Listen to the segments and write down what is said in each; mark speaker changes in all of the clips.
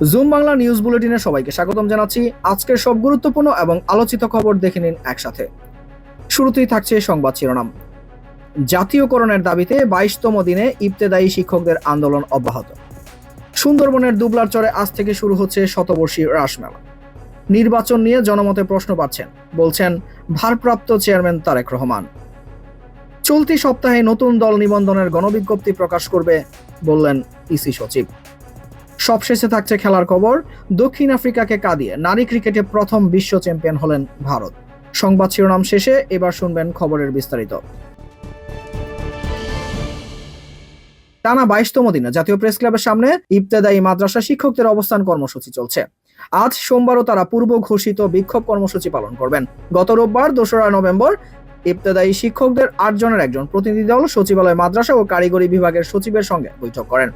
Speaker 1: Zoom Bangla news বুলেটিনে সবাইকে স্বাগতম জানাচ্ছি। আজকের সব গুরুত্বপূর্ণ এবং আলোচিত খবর দেখে নিন একসাথে। শুরুতেই থাকছে সংবাদ শিরোনাম। জাতীয়করণের দাবিতে বাইশতম দিনে ইবতেদায়ী শিক্ষকদের আন্দোলন অব্যাহত। সুন্দরবনের দুবলার চরে আজ থেকে শুরু হচ্ছে শতবর্ষী রাসমেলা নির্বাচন নিয়ে জনমতে প্রশ্ন পাচ্ছেন, বলছেন ভারপ্রাপ্ত চেয়ারম্যান তারেক রহমান। চলতি সপ্তাহে নতুন দল নিবন্ধনের গণবিজ্ঞপ্তি প্রকাশ করবে, বললেন ইসি সচিব। সবশেষে থাকছে খেলার খবর। দক্ষিণ আফ্রিকাকে কাঁদিয়ে নারী ক্রিকেটে প্রথম বিশ্ব চ্যাম্পিয়ন হলেন ভারত। সংবাদ শিরোনাম শেষে এবার শুনবেন খবরের বিস্তারিত। টানা বাইশতম দিনে জাতীয় প্রেস ক্লাবের সামনে ইবতেদায়ী মাদ্রাসা শিক্ষকদের অবস্থান কর্মসূচি চলছে। আজ সোমবারও তারা পূর্ব ঘোষিত বিক্ষোভ কর্মসূচি পালন করবেন। গত রোববার দোসরা নভেম্বর ইবতেদায়ী শিক্ষকদের আটজনের একজন প্রতিনিধি দল সচিবালয়, মাদ্রাসা ও কারিগরি বিভাগের সচিবের সঙ্গে বৈঠক করেন।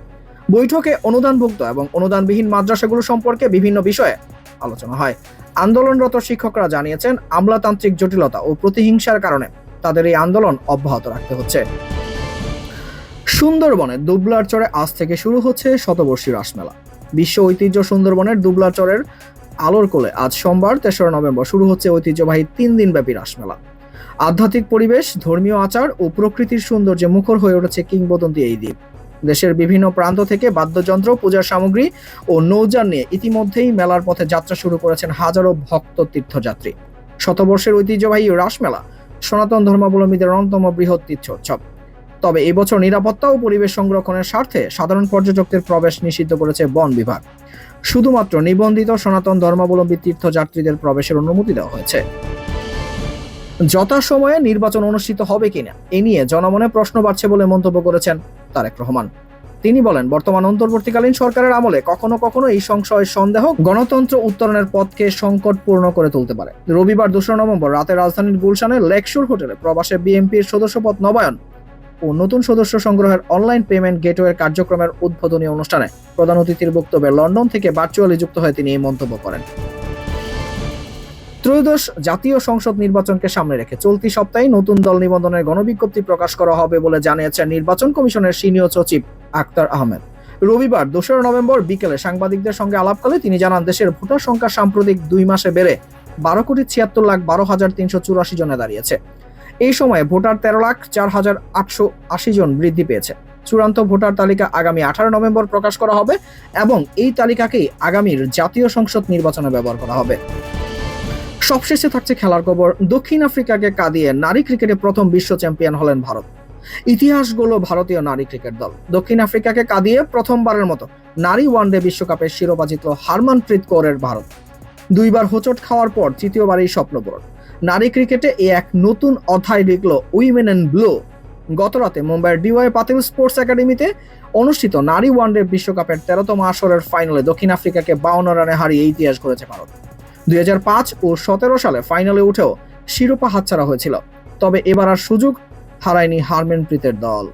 Speaker 1: বৈঠকে অনুদানভুক্ত এবং অনুদানবিহীন মাদ্রাসাগুলো সম্পর্কে বিভিন্ন বিষয়ে আলোচনা হয়। আন্দোলনরত শিক্ষকরা জানিয়েছেন, আমলাতান্ত্রিক জটিলতা ও প্রতিহিংসার কারণে তাদের এই আন্দোলন অব্যাহত রাখতে হচ্ছে। সুন্দরবনে দুবলার চরে আজ থেকে শুরু হচ্ছে শতবর্ষী রাসমেলা। বিশ্ব ঐতিহ্য সুন্দরবনের দুবলার চরের আলোর কোলে আজ সোমবার, তেসরা নভেম্বর শুরু হচ্ছে ঐতিহ্যবাহী তিন দিনব্যাপী রাসমেলা। আধ্যাত্মিক পরিবেশ, ধর্মীয় আচার ও প্রকৃতির সৌন্দর্যে মুখর হয়ে উঠেছে কিংবদন্তি এই দ্বীপ। দেশের বিভিন্ন প্রান্ত থেকে বাদ্যযন্ত্র, পূজার সামগ্রী ও নৌযান নিয়ে ইতিমধ্যেই মেলার পথে যাত্রা শুরু করেছেন হাজারো ভক্ত তীর্থযাত্রী। শতবর্ষের ঐতিহ্যবাহী রাসমেলা সনাতন ধর্মাবলম্বীদের অন্যতম বৃহৎ তীর্থোৎসব। তবে এবছর নিরাপত্তা ও পরিবেশ সংরক্ষণের স্বার্থে সাধারণ পর্যটকদের প্রবেশ নিষিদ্ধ করেছে বন বিভাগ। শুধুমাত্র নিবন্ধিত সনাতন ধর্মাবলম্বী তীর্থযাত্রীদের প্রবেশের অনুমতি দেওয়া হয়েছে। যথাসময়ে নির্বাচন অনুষ্ঠিত হবে কিনা, এ নিয়ে জনমনে প্রশ্ন বাড়ছে বলে মন্তব্য করেছেন তারেক রহমান। তিনি বলেন, বর্তমান অন্তর্বর্তীকালীন সরকারের আমলে কখনো কখনো এই সংশয় সন্দেহ গণতন্ত্র উত্তরণের পথকে সংকটপূর্ণ করে তুলতে পারে। রবিবার দোসরা নভেম্বর রাতে রাজধানীর গুলশানের লেকশুর হোটেলে প্রবাসে বিএনপির সদস্যপদ নবায়ন ও নতুন সদস্য সংগ্রহের অনলাইন পেমেন্ট গেটওয়ের কার্যক্রমের উদ্বোধনী অনুষ্ঠানে প্রধান অতিথির বক্তব্যে লন্ডন থেকে ভার্চুয়ালি যুক্ত হয়ে তিনি এই মন্তব্য করেন। ত্রয়োদশ জাতীয় সংসদ নির্বাচনকে সামনে রেখে চলতি সপ্তাহে নতুন দল নিবন্ধনের গণবিজ্ঞপ্তি প্রকাশ করা হবে বলে জানিয়েছেন নির্বাচন কমিশনের সিনিয়র সচিব আক্তার আহমেদ। রবিবার দোসরা নভেম্বর বিকেলে সাংবাদিকদের সঙ্গে আলাপকালে তিনি জানান, দেশের ভোটার সংখ্যা সাম্প্রতিক দুই মাসে বেড়ে বারো কোটি ছিয়াত্তর লাখ বারো হাজার তিনশো চুরাশি জনে দাঁড়িয়েছে। এই সময়ে ভোটার তেরো লাখ চার হাজার আটশো আশি জন বৃদ্ধি পেয়েছে। চূড়ান্ত ভোটার তালিকা আগামী আঠারো নভেম্বর প্রকাশ করা হবে এবং এই তালিকাকেই আগামীর জাতীয় সংসদ নির্বাচনে ব্যবহার করা হবে। সবশেষে থাকছে খেলার খবর। দক্ষিণ আফ্রিকাকে কাঁদিয়ে নারী ক্রিকেটে প্রথম বিশ্ব চ্যাম্পিয়ন হলেন ভারত। ইতিহাস গলো ভারতীয় নারী ক্রিকেট দল। দক্ষিণ আফ্রিকাকে কাঁদিয়ে প্রথমবারের মতো নারী ওয়ানডে বিশ্বকাপের শিরোপা জিতল হারমানপ্রীত কৌরের ভারত। দুইবার হোঁচট খাওয়ার পর তৃতীয়বারই স্বপ্নপূরণ নারী ক্রিকেটে এ এক নতুন অধ্যায় লিখল উইমেন অ্যান্ড ব্লু। গতরাতে মুম্বাইয়ের ডিওয়াই পাতিল স্পোর্টস একাডেমিতে অনুষ্ঠিত নারী ওয়ানডে বিশ্বকাপের তেরোতম আসরের ফাইনালে দক্ষিণ আফ্রিকাকে বাউন্ন রানে হারিয়ে ইতিহাস করেছে ভারত। দুই হাজার পাঁচ ও সতেরো সালে ফাইনালে উঠেও শিরোপা হাতছাড়া হয়েছিল। তবে এবার আর সুযোগ হারায়নি হারমেনপ্রীতের দল।